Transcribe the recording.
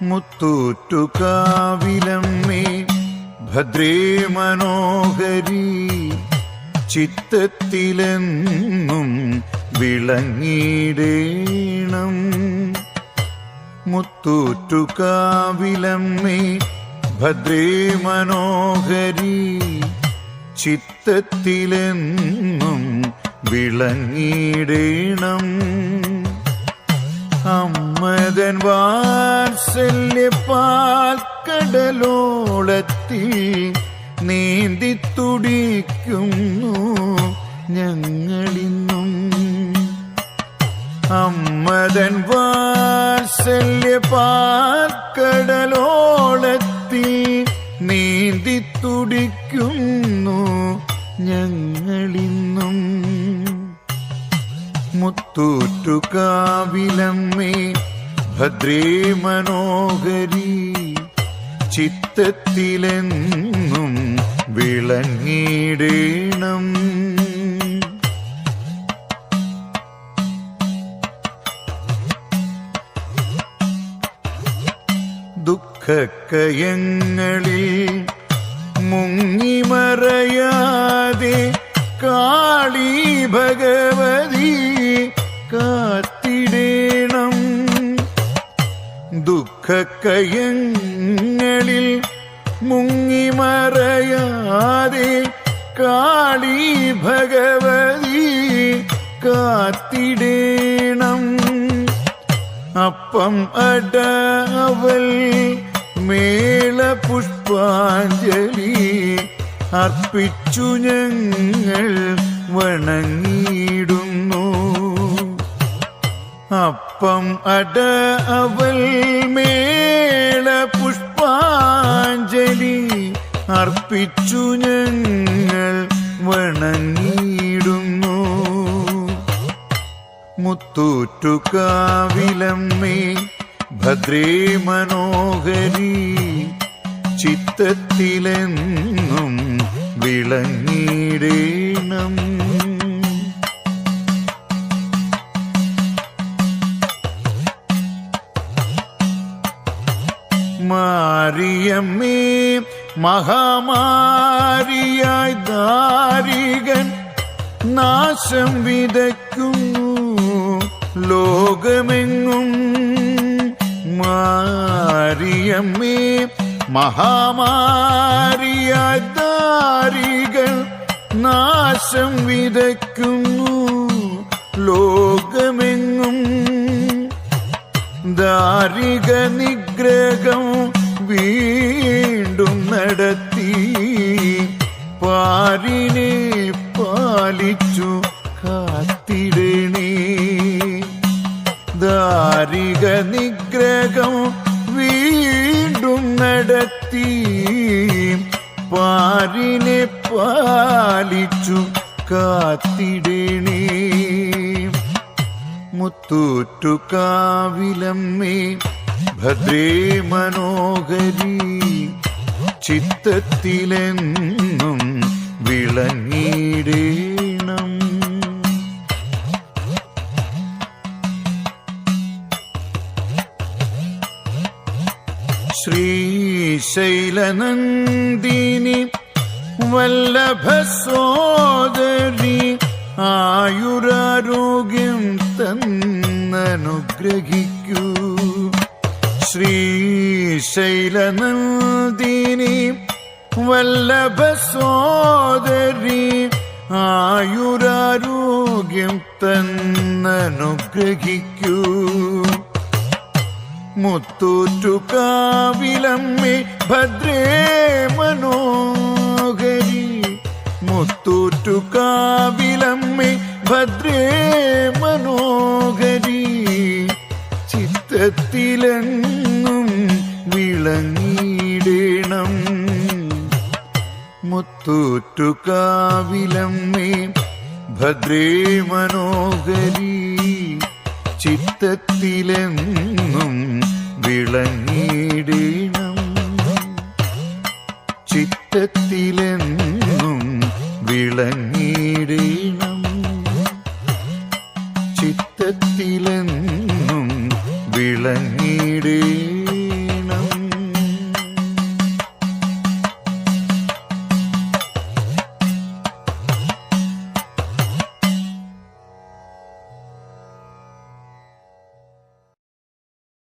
മുത്തൂറ്റുകാവിലമ്മേ ഭദ്രേ മനോഹരി ചിത്തത്തിലെന്നും വിളങ്ങിടേണം മുത്തൂറ്റുകാവിലമ്മേ ഭദ്രേ മനോഹരി ചിത്തത്തിലെന്നും വിളങ്ങിടേണം അമ്മതൻ വാത്സല്യപ്പാൽക്കടലോളത്തിൽ നീന്തി തുടിക്കുന്നു ഞങ്ങളിന്നും. അമ്മതൻ വാത്സല്യപ്പാൽക്കടലോളത്തിൽ നീന്തി തുടിക്കുന്നു ഞങ്ങളിന്നും. മുത്തൂറ്റുകാവിലമ്മേ ഭദ്രേ മനോഹരി ചിത്തത്തിലെന്നും വിളങ്ങിടേണം ദുഃഖക്കയങ്ങളിൽ മുങ്ങിമറയാതെ കാളി ഭഗവതി ദുഃഖക്കയങ്ങളിൽ മുങ്ങിമറയാതെ കാളി ഭഗവതി കാത്തിടേണം. അപ്പം അടവൽ മേള പുഷ്പാഞ്ജലി അർപ്പിച്ചു ഞങ്ങൾ വണങ്ങിയിടുന്നു അപ്പം അട അവൽ മേള പുഷ്പാഞ്ജലി അർപ്പിച്ചു ഞങ്ങൾ വണങ്ങിയിടുന്നു. മുത്തൂറ്റുകാവിലമ്മേ ഭദ്രേ മനോഹരി ചിത്തത്തിലെന്നും വിളങ്ങിടേണം മാറിയമ്മേ മഹാമാരിയായി ദാരികൻ നാശം വിതയ്ക്കുന്നു. ലോകമെങ്ങും മാറിയമ്മേ മഹാമാരിയായി ദാരികൾ നാശം വിതയ്ക്കുന്നു. ലോകമെങ്ങും ദാരിക നിഗ്രഹം വീണ്ടും നടത്തി. പാരിനെ പാലിച്ചു കാത്തിടണേ. ദാരിക നിഗ്രഹം വീണ്ടും നടത്തി. പാരിനെ പാലിച്ചു കാത്തിടണേ മുത്തൂറ്റുകാവിലമ്മേ ഭദ്രേ മനോഹരി ചിത്തത്തിലെന്നും വിളങ്ങിടേണം ശ്രീശൈലനന്ദിനി വല്ലഭ സോദരി ആയുരാരോഗ്യം തന്നനുഗ്രഹിക്കൂ. ശ്രീശൈലനന്ദിനി വല്ലഭ സോദരി ആയുരാരോഗ്യം തന്നനുഗ്രഹിക്കൂ. മുത്തൂറ്റുകാവിലമ്മി ഭദ്രേ മനോഹരി. മുത്തൂറ്റുകാവിലമ്മേ ഭദ്രേ മനോഹരി. ചിത്തത്തിലെങ്ങും വിളങ്ങിയിടണം. മുത്തൂറ്റുകാവിലമ്മേ ഭദ്രേ മനോഹരി. ചിത്തത്തിലെങ്ങും വിളങ്ങിയിടണം. ചിത്തത്തിലെന്നും വിളങ്ങിയിടണം